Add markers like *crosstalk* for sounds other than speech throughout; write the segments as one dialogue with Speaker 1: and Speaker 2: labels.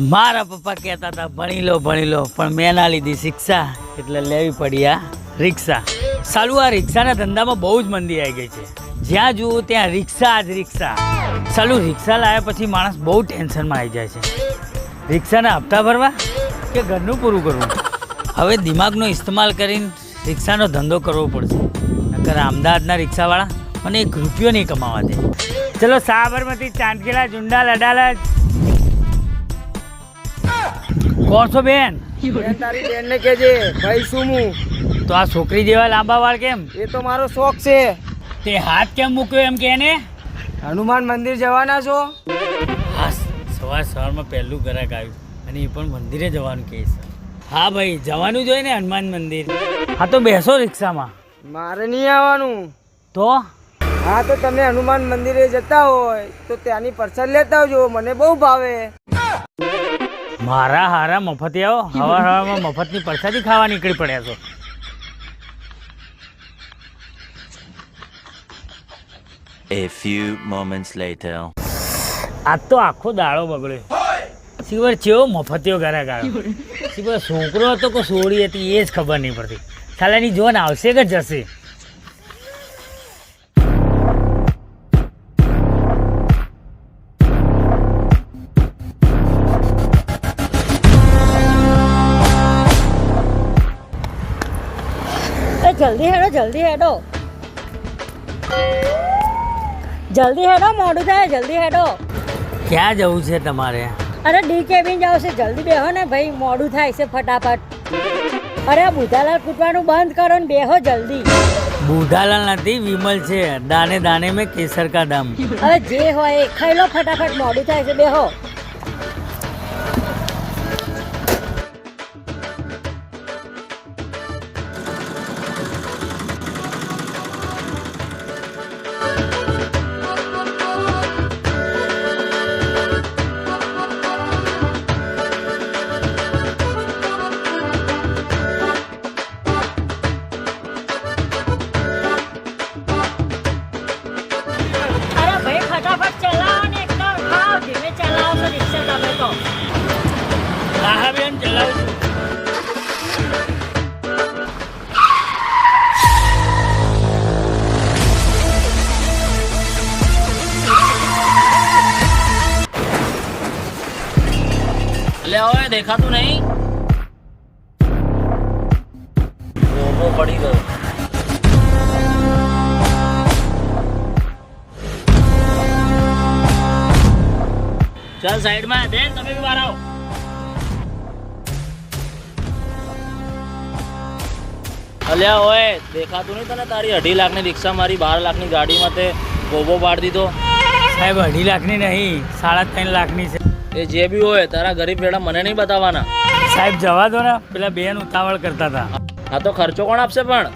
Speaker 1: મારા પપ્પા કહેતા હતા, ભણી લો ભણી લો, પણ મેં ના લીધી શિક્ષા, એટલે લેવી પડી આ રિક્ષા. સાલું, આ રિક્ષાના ધંધામાં બહુ જ મંદી આવી ગઈ છે. જ્યાં જુઓ ત્યાં રિક્ષા જ રિક્ષા. સાલું, રિક્ષા લાવ્યા પછી માણસ બહુ ટેન્શનમાં આવી જાય છે. રિક્ષાના હપ્તા ભરવા કે ઘરનું પૂરું કરવું? હવે દિમાગનો ઇસ્તેમાલ કરીને રિક્ષાનો ધંધો કરવો પડશે. નકર અમદાવાદના રિક્ષાવાળા મને એક રૂપિયો નહીં કમાવા દે. ચલો, સાબરમતી ચાંદકેલા જુંડા લડાલા કોણ બેન બેન?
Speaker 2: બેન તારી બેનને કહેજે ભાઈ શું હું?
Speaker 1: તો આ છોકરી જેવા લાંબા વાળ કેમ?
Speaker 2: એ તો મારો શોખ છે.
Speaker 1: તે હાથ કેમ મૂક્યો એમ કે ને
Speaker 2: હનુમાન મંદિર જવાના છો?
Speaker 1: હા સવાર સવારમાં પહેલું ગ્રાહક આવ્યું અને એ પણ મંદિરે જવાનું કહે છે. હા ભાઈ જવાનું જોઈએ ને હનુમાન મંદિર. હા તો બેસો રિક્ષામાં.
Speaker 2: મારે નહીં આવવાનું.
Speaker 1: તો?
Speaker 2: હા તો તમે હનુમાન મંદિરે જતા હોય તો ત્યાંની પરસાદ લેતા આવજો મને બહુ ભાવે.
Speaker 1: મારા હારા મફતે આવો. હવા હવામાં મફતની પરસાદી ખાવા નીકળી પડ્યા છો.
Speaker 3: A few moments later.
Speaker 1: આજ તો આખો દાડો બગડ્યો. સિવર ચેવો મફતિયો ઘરે ગાળો. *laughs* સિવર છોકરો હતો કે સોળી હતી એ જ ખબર નહીં પડતી. સાલાની જોન આવશે કે જશે?
Speaker 4: જલ્દી હેડો જલ્દી હેડો. જલ્દી હેડો મોડું થાય જલ્દી હેડો.
Speaker 1: ક્યાં જવું છે તમારે?
Speaker 4: અરે ડી કેબિન જાવ છે જલ્દી બેહો ને ભાઈ મોડું થાય છે ફટાફટ. અરે બુધાલાલ કૂટવાનું બંધ કરો ને બેહો જલ્દી.
Speaker 1: બુધાલાલ નથી વિમલ છે. દાને દાને મેં કેસર કા દમ
Speaker 4: અરે જે હોય એ ખાઈ લો ફટાફટ મોડું થાય છે બેહો.
Speaker 5: એટલે હવે દેખાતું નહીં. ઓમો પડી ગયો. ચાલ સાઈડમાં, દે, તમે બી બહાર અલ્યા ઓય, દેખાતું નહીં તને તારી અઢી લાખની રિક્ષા મારી, બાર લાખની ગાડીમાં તે ગોબો પાડી દીધો?
Speaker 1: સાહેબ, અઢી લાખની નહીં, સાડા ત્રણ લાખની છે.
Speaker 5: એ જે બી હોય તારા ગરીબ વેડા મને નહીં બતાવવાના.
Speaker 1: સાહેબ જવા દો ને. પેલા બેન ઉતાવળ કરતા હતા.
Speaker 5: આ તો ખર્ચો કોણ આપશે પણ?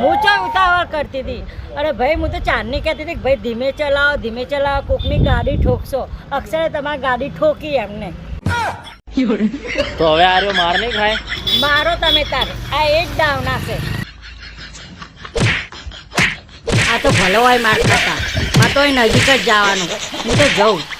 Speaker 4: હું ચો ઉતાવળ કરતી હતી? અરે ભાઈ હું તો ચાંદની કહેતી હતી કે ભાઈ ધીમે ચલાવો ધીમે ચલાવો કોકની ગાડી ઠોકશો. અક્ષરે તમારી ગાડી ઠોકી એમને.
Speaker 5: તો હવે આ રહ્યો માર નહીં ખાય?
Speaker 4: મારો તમે તાર. આ એક જ નાખે છે. આ તો ભલો હોય માર ખાતા. આ તો એ નજીક જ જવાનું. હું તો જઉં.